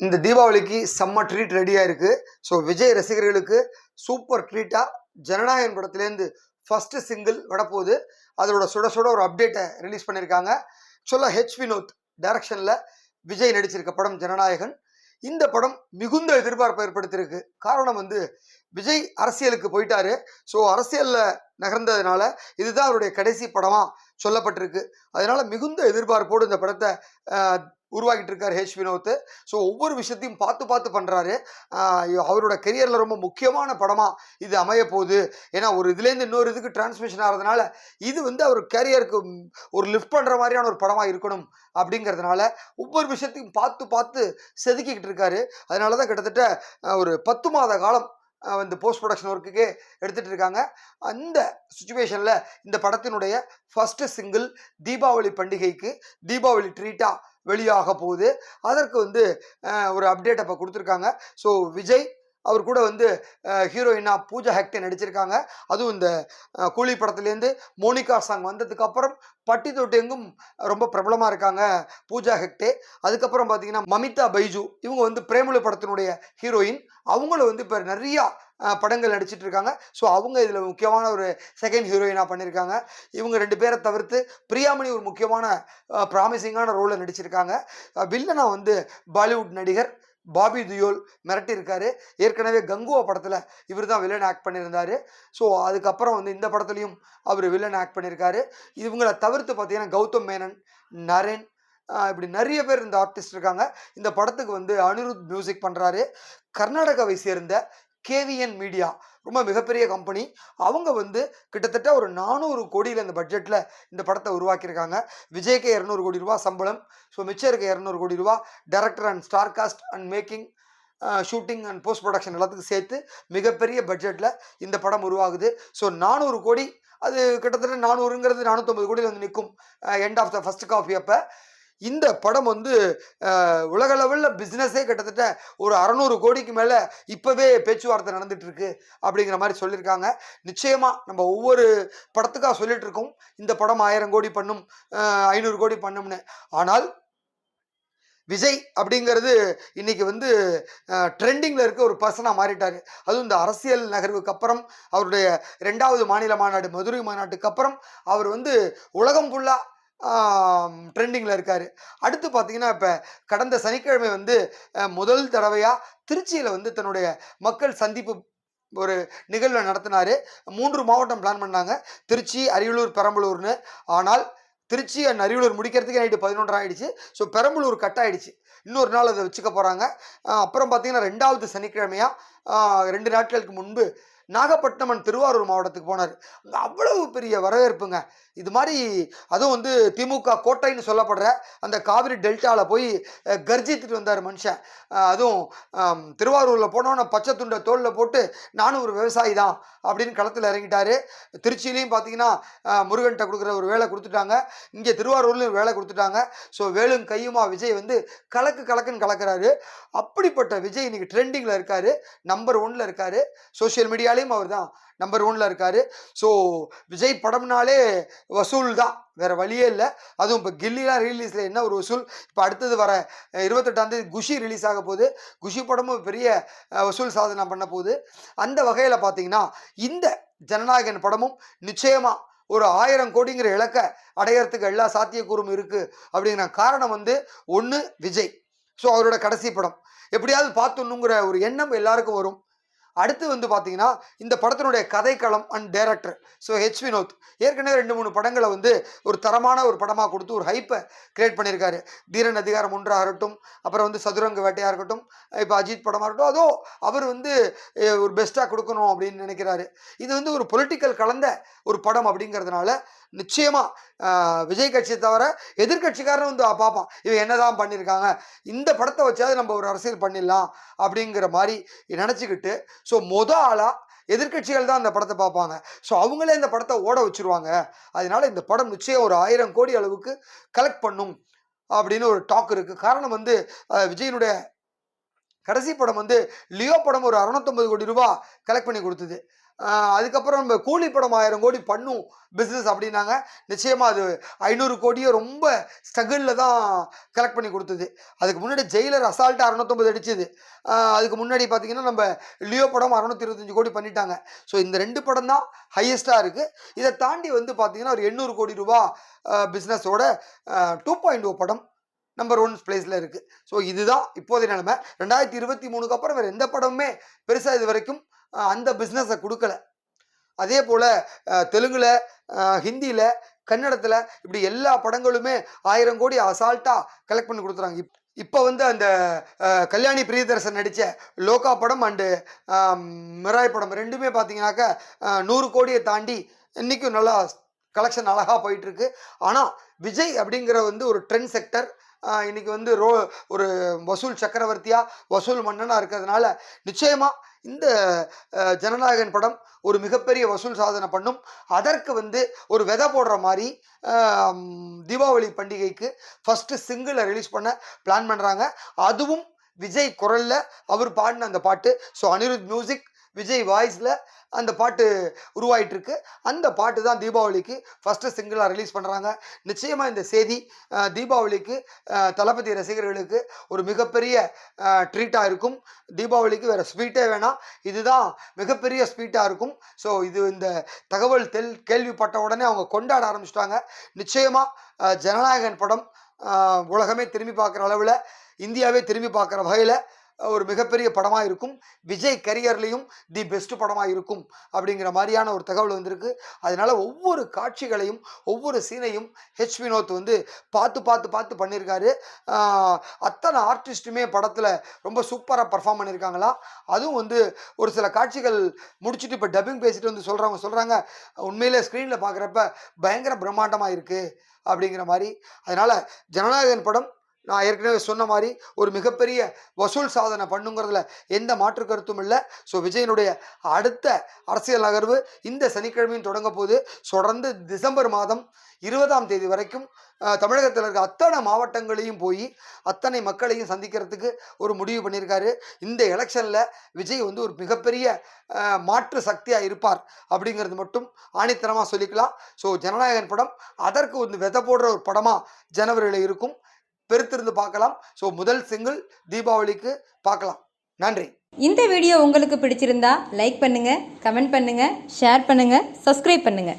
இந்த தீபாவளிக்கு செம்ம ட்ரீட் ரெடியாக இருக்குது ஸோ விஜய் ரசிகர்களுக்கு சூப்பர் ட்ரீட்டாக ஜனநாயகன் படத்துலேருந்து ஃபஸ்ட்டு சிங்கிள் வரப்போகுது. அதோட சுட சுட ஒரு அப்டேட்டை ரிலீஸ் பண்ணியிருக்காங்க சொல்ல ஹெச் வினோத் டைரக்ஷனில் விஜய் நடிச்சிருக்க படம் ஜனநாயகன். இந்த படம் மிகுந்த எதிர்பார்ப்பை ஏற்படுத்தியிருக்கு. காரணம் வந்து விஜய் அரசியலுக்கு போயிட்டாரு. ஸோ அரசியலில் நகர்ந்ததுனால இதுதான் அவருடைய கடைசி படமாக சொல்லப்பட்டிருக்கு. அதனால மிகுந்த எதிர்பார்ப்போடு இந்த படத்தை உருவாக்கிட்டு இருக்காரு ஹேஷ் வினோத் ஸோ ஒவ்வொரு விஷயத்தையும் பார்த்து பார்த்து பண்ணுறாரு அவரோட கெரியரில் ரொம்ப முக்கியமான படமாக இது அமைய போகுது. ஏன்னா ஒரு இதுலேருந்து இன்னொரு இதுக்கு டிரான்ஸ்மிஷன் ஆகிறதுனால இது வந்து அவர் கேரியருக்கு ஒரு லிஃப்ட் பண்ணுற மாதிரியான ஒரு படமாக இருக்கணும் அப்படிங்கிறதுனால ஒவ்வொரு விஷயத்தையும் பார்த்து பார்த்து செதுக்கிக்கிட்டு இருக்காரு அதனால தான் கிட்டத்தட்ட ஒரு பத்து மாத காலம் ஆஹ், வந்து போஸ்ட் ப்ரொடக்ஷன் ஒர்க்குக்கே எடுத்துகிட்டு இருக்காங்க அந்த சுச்சுவேஷனில் இந்த படத்தினுடைய ஃபஸ்ட்டு சிங்கிள் தீபாவளி பண்டிகைக்கு தீபாவளி ட்ரீட்டாக வெளியாக போகுது. அதற்கு வந்து ஒரு அப்டேட் அப்போ கொடுத்துருக்காங்க. ஸோ விஜய் அவர் கூட வந்து ஹீரோயினா பூஜா ஹெக்டே நடிச்சிருக்காங்க. அதுவும் இந்த கூலி படத்துலேருந்து மோனிகா சாங் வந்ததுக்கப்புறம் பட்டி தொட்டி எங்கும் ரொம்ப பிரபலமாக இருக்காங்க பூஜா ஹெக்டே. அதுக்கப்புறம் பார்த்தீங்கன்னா மமிதா பைஜு இவங்க வந்து பிரேமலு படத்தினுடைய ஹீரோயின். அவங்களும் வந்து இப்போ நிறையா படங்கள் நடிச்சிட்டு இருக்காங்க. ஸோ அவங்க இதில் முக்கியமான ஒரு செகண்ட் ஹீரோயினாக பண்ணியிருக்காங்க. இவங்க ரெண்டு பேரை தவிர்த்து பிரியாமணி ஒரு முக்கியமான ப்ராமிசிங்கான ரோலில் நடிச்சிருக்காங்க. வில்லனா வந்து பாலிவுட் நடிகர் பாபி துயோல் மிரட்டியிருக்காரு. ஏற்கனவே கங்குவா படத்தில் இவர் தான் வில்லன் ஆக்ட் பண்ணியிருந்தாரு. ஸோ அதுக்கப்புறம் வந்து இந்த படத்துலையும் அவர் வில்லன் ஆக்ட் பண்ணியிருக்காரு. இவங்களை தவிர்த்து பார்த்தீங்கன்னா கௌதம் மேனன் நரேன் இப்படி நிறைய பேர் இந்த ஆர்டிஸ்ட் இருக்காங்க. இந்த படத்துக்கு வந்து அனிருத் மியூசிக் பண்ணுறாரு கர்நாடகாவை சேர்ந்த கேவிஎன் மீடியா ரொம்ப மிகப்பெரிய கம்பெனி அவங்க வந்து கிட்டத்தட்ட ஒரு நானூறு கோடியில் இந்த பட்ஜெட்டில் இந்த படத்தை உருவாக்கியிருக்காங்க. விஜய்க்கு இரநூறு கோடி ரூபா சம்பளம். ஸோ மிச்சம் இருக்க இரநூறு கோடி ரூபா director and star cast and making shooting and post production எல்லாத்துக்கும் சேர்த்து மிகப்பெரிய பட்ஜெட்டில் இந்த படம் உருவாகுது. ஸோ நானூறு கோடி அது கிட்டத்தட்ட நானூறுங்கிறது நானூற்றம்பது கோடியில் வந்து நிற்கும் end of the first copy அப்போ. இந்த படம் வந்து உலக லெவலில் பிஸ்னஸே கிட்டத்தட்ட ஒரு அறநூறு கோடிக்கு மேலே இப்போவே பேச்சுவார்த்தை நடந்துட்டு இருக்கு அப்படிங்கிற மாதிரி சொல்லியிருக்காங்க நிச்சயமாக நம்ம ஒவ்வொரு படத்துக்காக சொல்லிட்டு இருக்கோம் இந்த படம் ஆயிரம் கோடி பண்ணும் ஐநூறு கோடி பண்ணும்னு. ஆனால் விஜய் அப்படிங்கிறது இன்னைக்கு வந்து ட்ரெண்டிங்கில் இருக்க ஒரு பர்சனாக மாறிட்டார். அதுவும் இந்த அரசியல் நகர்வுக்கு அப்புறம் அவருடைய ரெண்டாவது மாநில மாநாடு மதுரை மாநாட்டுக்கு அப்புறம் அவர் வந்து உலகம் ஃபுல்லாக ட்ரெண்டிங்கில் இருக்கார். அடுத்து பார்த்தீங்கன்னா இப்போ கடந்த சனிக்கிழமை வந்து முதல் தடவையாக திருச்சியில் வந்து தன்னுடைய மக்கள் சந்திப்பு ஒரு நிகழ்வை நடத்தினார். மூன்று மாவட்டம் பிளான் பண்ணாங்க. திருச்சி அரியலூர் பெரம்பலூர்னு. ஆனால் திருச்சி அண்ட் அரியலூர் முடிக்கிறதுக்கு நைட்டு பதினொன்றரை ஆகிடுச்சு ஸோ பெரம்பலூர் கட் ஆகிடுச்சு இன்னொரு நாள் அதை வச்சுக்க போகிறாங்க அப்புறம் பார்த்தீங்கன்னா ரெண்டாவது சனிக்கிழமையாக ரெண்டு நாட்களுக்கு முன்பு நாகப்பட்டினம் திருவாரூர் மாவட்டத்துக்கு போனார். அங்கே அவ்வளவு பெரிய வரவேற்புங்க. இது மாதிரி அதுவும் வந்து திமுக கோட்டைன்னு சொல்லப்படுற அந்த காவிரி டெல்டாவில் போய் கர்ஜித்துட்டு வந்தார் மனுஷன். அதுவும் திருவாரூரில் போனோன்னே பச்சை துண்டை தோளில் போட்டு நானும் ஒரு விவசாயி தான் அப்படின்னு களத்தில் இறங்கிட்டாரு. திருச்சியிலையும் பார்த்தீங்கன்னா முருகன்கிட்ட கொடுக்குற ஒரு வேலை கொடுத்துட்டாங்க. இங்கே திருவாரூர்லையும் வேலை கொடுத்துட்டாங்க. ஸோ வேலும் கையுமா விஜய் வந்து கலக்கு கலக்குன்னு கலக்கிறாரு. அப்படிப்பட்ட விஜய் இன்னைக்கு ட்ரெண்டிங்கில் இருக்கார். நம்பர் ஒன்னில் இருக்கார். சோஷியல் மீடியா மீடியாலையும் அவர் தான் நம்பர் ஒன்ல இருக்காரு. ஸோ விஜய் படம்னாலே வசூல் தான். வேற வழியே இல்லை. அதுவும் இப்போ கில்லிலாம் ரிலீஸில் என்ன ஒரு வசூல்? இப்போ அடுத்தது வர இருபத்தெட்டாந்தேதி இருபத்தெட்டாம் தேதி குஷி ரிலீஸ் ஆக போகுது. குஷி படமும் பெரிய வசூல் சாதனை பண்ண போகுது. அந்த வகையில் பார்த்தீங்கன்னா இந்த ஜனநாயகன் படமும் நிச்சயமாக ஒரு ஆயிரம் கோடிங்கிற இலக்கை அடையறதுக்கு எல்லா சாத்தியக்கூறும் இருக்குது அப்படிங்கிற காரணம் வந்து ஒன்று விஜய். ஸோ அவரோட கடைசி படம். எப்படியாவது பார்த்துணுங்கிற ஒரு எண்ணம் எல்லாருக்கும் வரும். அடுத்து வந்து பார்த்தீங்கன்னா இந்த படத்தினுடைய கதைக்களம் and director so H Vinoth ஏற்கனவே ரெண்டு மூணு படங்களை வந்து ஒரு தரமான ஒரு படமாக கொடுத்து ஒரு ஹைப்பை கிரியேட் பண்ணியிருக்காரு. தீரன் அதிகாரம் ஒன்றாக இருக்கட்டும் அப்புறம் வந்து சதுரங்க வேட்டையாக இருக்கட்டும் இப்போ அஜித் படமாக இருக்கட்டும் அதோ அவர் வந்து ஒரு பெஸ்ட்டாக கொடுக்கணும் அப்படின்னு நினைக்கிறாரு. இது வந்து ஒரு பொலிட்டிக்கல் கலந்த ஒரு படம் அப்படிங்கிறதுனால நிச்சயமாக விஜய் கட்சியை தவிர எதிர்கட்சிக்காரன் வந்து பார்ப்பான் இவன் என்னதான் பண்ணியிருக்காங்க இந்த படத்தை வச்சாவது நம்ம ஒரு அரசியல் பண்ணிடலாம் அப்படிங்கிற மாதிரி நினச்சிக்கிட்டு ஸோ மொத ஆளாக எதிர்கட்சிகள் தான் அந்த படத்தை பார்ப்பாங்க. ஸோ அவங்களே இந்த படத்தை ஓட வச்சிருவாங்க. அதனால இந்த படம் நிச்சயம் ஒரு ஆயிரம் கோடி அளவுக்கு கலெக்ட் பண்ணும் அப்படின்னு ஒரு டாக் இருக்குது காரணம் வந்து விஜயனுடைய கடைசி படம் வந்து லியோ படம் ஒரு அறுநூத்தொம்பது கோடி ரூபா கலெக்ட் பண்ணி கொடுத்தது. அதுக்கப்புறம் நம்ம கூலி படம் ஆயிரம் கோடி பண்ணும் பிஸ்னஸ் அப்படின்னாங்க. நிச்சயமாக அது ஐநூறு கோடியை ரொம்ப ஸ்ட்ரகிளில் தான் கலெக்ட் பண்ணி கொடுத்தது. அதுக்கு முன்னாடி ஜெயிலர் அசால்ட்டு அறநூத்தொம்பது அடிச்சது. அதுக்கு முன்னாடி பார்த்தீங்கன்னா நம்ம லியோ படம் அறநூற்றி இருபத்தஞ்சு கோடி பண்ணிட்டாங்க. ஸோ இந்த ரெண்டு படம் தான் ஹையஸ்ட்டாக இருக்குது இதை தாண்டி வந்து பார்த்தீங்கன்னா ஒரு எண்ணூறு கோடி ரூபா பிஸ்னஸோட டூ பாயிண்ட் ஓ படம் நம்பர் ஒன் பிளேஸில் இருக்குது ஸோ இதுதான் இப்போதைய நிலைமை. ரெண்டாயிரத்தி இருபத்தி மூணுக்கு அப்புறம் வேறு எந்த படமுமே பெருசாக இது வரைக்கும் அந்த பிஸ்னஸை கொடுக்கல. அதே போல் தெலுங்கில் ஹிந்தியில் கன்னடத்தில் இப்படி எல்லா படங்களுமே ஆயிரம் கோடி அசால்ட்டாக கலெக்ட் பண்ணி கொடுத்துறாங்க இப் இப்போ வந்து அந்த கல்யாணி பிரியதர்சன் நடித்த லோகா படம் அண்டு மிராய் படம் ரெண்டுமே பார்த்தீங்கன்னாக்கா நூறு கோடியை தாண்டி இன்றைக்கும் நல்லா கலெக்ஷன் அழகாக போயிட்டுருக்கு ஆனால் விஜய் அப்படிங்கிற வந்து ஒரு ட்ரெண்ட் செக்டர் இன்றைக்கி வந்து ரோ ஒரு வசூல் சக்கரவர்த்தியாக வசூல் மன்னனாக இருக்கிறதுனால நிச்சயமாக இந்த ஜனநாயகன் படம் ஒரு மிகப்பெரிய வசூல் சாதனை பண்ணும். அதற்கு வந்து ஒரு விதை போடுற மாதிரி தீபாவளி பண்டிகைக்கு ஃபஸ்ட்டு சிங்கிளை ரிலீஸ் பண்ண பிளான் பண்ணுறாங்க அதுவும் விஜய் குரலில் அவர் பாடின அந்த பாட்டு. ஸோ அனிருத் மியூசிக் விஜய் வாய்ஸில் அந்த பாட்டு உருவாயிட்டிருக்கு. அந்த பாட்டு தான் தீபாவளிக்கு ஃபஸ்ட்டு சிங்கிளாக ரிலீஸ் பண்ணுறாங்க நிச்சயமாக இந்த செய்தி தீபாவளிக்கு தளபதி ரசிகர்களுக்கு ஒரு மிகப்பெரிய ட்ரீட்டாக இருக்கும். தீபாவளிக்கு வேறு ஸ்வீட்டே வேணாம். இதுதான் மிகப்பெரிய ஸ்வீட்டாக இருக்கும். ஸோ இது இந்த தகவல் தெல் கேள்விப்பட்ட உடனே அவங்க கொண்டாட ஆரம்பிச்சிட்டாங்க. நிச்சயமாக ஜனநாயகன் படம் உலகமே திரும்பி பார்க்குற அளவில் இந்தியாவே திரும்பி பார்க்குற வகையில் ஒரு மிகப்பெரிய படமாக இருக்கும். விஜய் கரியர்லேயும் தி பெஸ்ட் படமாக இருக்கும் அப்படிங்கிற மாதிரியான ஒரு தகவல் வந்திருக்கு. அதனால் ஒவ்வொரு காட்சிகளையும் ஒவ்வொரு சீனையும் ஹெச் வினோத் வந்து பார்த்து பார்த்து பார்த்து பண்ணியிருக்காரு. அத்தனை ஆர்டிஸ்ட்டுமே படத்தில் ரொம்ப சூப்பராக பர்ஃபார்ம் பண்ணியிருக்காங்களா? அதுவும் வந்து ஒரு சில காட்சிகள் முடிச்சுட்டு இப்போ டப்பிங் பேசிட்டு வந்து சொல்கிறவங்க சொல்கிறாங்க உண்மையிலே ஸ்க்ரீனில் பார்க்குறப்ப பயங்கர பிரம்மாண்டமாக இருக்குது அப்படிங்கிற மாதிரி. அதனால் ஜனநாயகன் படம் நான் ஏற்கனவே சொன்ன மாதிரி ஒரு மிகப்பெரிய வசூல் சாதனை பண்ணுங்கிறதுல எந்த மாற்று கருத்தும் இல்லை. ஸோ விஜயனுடைய அடுத்த அரசியல் நகர்வு இந்த சனிக்கிழமையும் தொடங்க போது தொடர்ந்து டிசம்பர் மாதம் இருபதாம் தேதி வரைக்கும் தமிழகத்தில் இருக்க அத்தனை மாவட்டங்களையும் போய் அத்தனை மக்களையும் சந்திக்கிறதுக்கு ஒரு முடிவு பண்ணியிருக்காரு. இந்த எலெக்ஷனில் விஜய் வந்து ஒரு மிகப்பெரிய மாற்று சக்தியாக இருப்பார் அப்படிங்கிறது மட்டும் ஆணித்தனமாக சொல்லிக்கலாம். ஸோ ஜனநாயகன் படம் அதற்கு வந்து விதை போடுற ஒரு படமாக ஜனவரியில் இருக்கும். பெருத்திருந்து பார்க்கலாம். ஸோ முதல் சிங்கிள் தீபாவளிக்கு பார்க்கலாம். நன்றி. இந்த வீடியோ உங்களுக்கு பிடிச்சிருந்தா லைக் பண்ணுங்க கமெண்ட் பண்ணுங்க ஷேர் பண்ணுங்க சப்ஸ்கிரைப் பண்ணுங்க.